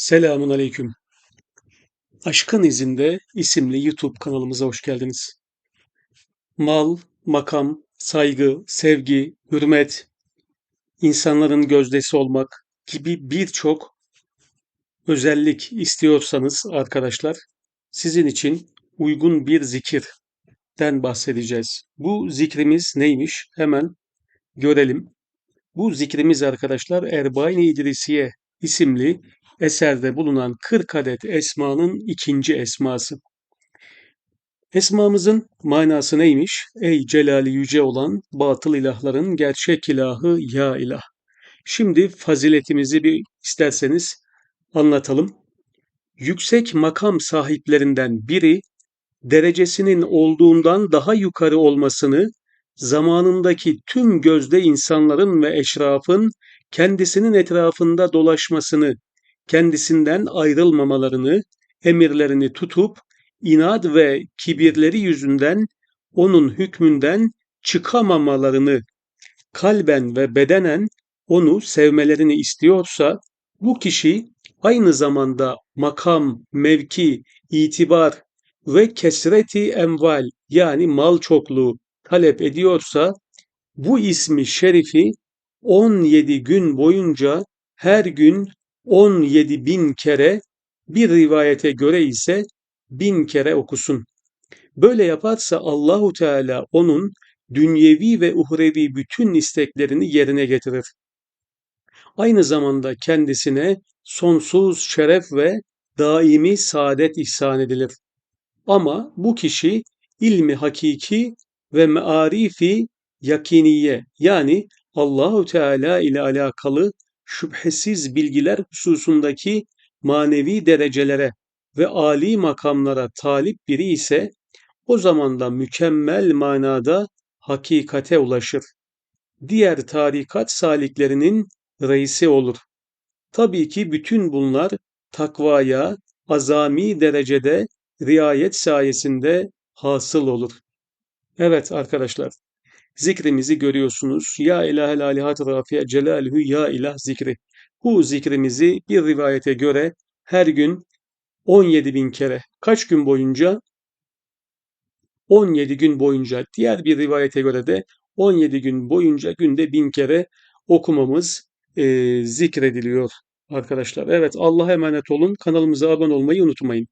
Selamun Aleyküm. Aşkın İzinde isimli YouTube kanalımıza hoş geldiniz. Mal, makam, saygı, sevgi, hürmet, insanların gözdesi olmak gibi birçok özellik istiyorsanız arkadaşlar sizin için uygun bir zikirden bahsedeceğiz. Bu zikrimiz neymiş? Hemen görelim. Bu zikrimiz arkadaşlar Erbain-i İdrisiye isimli eserde bulunan 40 adet esmanın ikinci esması. Esmamızın manası neymiş? Ey celali yüce olan batıl ilahların gerçek ilahı ya ilah. Şimdi faziletimizi bir isterseniz anlatalım. Yüksek makam sahiplerinden biri derecesinin olduğundan daha yukarı olmasını zamanındaki tüm gözde insanların ve eşrafın kendisinin etrafında dolaşmasını kendisinden ayrılmamalarını, emirlerini tutup inat ve kibirleri yüzünden onun hükmünden çıkamamalarını kalben ve bedenen onu sevmelerini istiyorsa bu kişi aynı zamanda makam, mevki, itibar ve kesreti emval yani mal çokluğu talep ediyorsa bu ismi şerifi 17 gün boyunca her gün 17 bin kere bir rivayete göre ise bin kere okusun. Böyle yaparsa Allahu Teala onun dünyevi ve uhrevi bütün isteklerini yerine getirir. Aynı zamanda kendisine sonsuz şeref ve daimi saadet ihsan edilir. Ama bu kişi ilmi hakiki ve mearifi yakiniye yani Allahu Teala ile alakalı şüphesiz bilgiler hususundaki manevi derecelere ve âli makamlara talip biri ise o zaman da mükemmel manada hakikate ulaşır. Diğer tarikat saliklerinin reisi olur. Tabii ki bütün bunlar takvaya azami derecede riayet sayesinde hasıl olur. Evet arkadaşlar, zikrimizi görüyorsunuz. Ya ilahel alihat rafiye celalhü ya ilah zikri. Bu zikrimizi bir rivayete göre her gün 17 bin kere kaç gün boyunca 17 gün boyunca diğer bir rivayete göre de 17 gün boyunca günde bin kere okumamız e, zikrediliyor arkadaşlar. Evet Allah'a emanet olun. Kanalımıza abone olmayı unutmayın.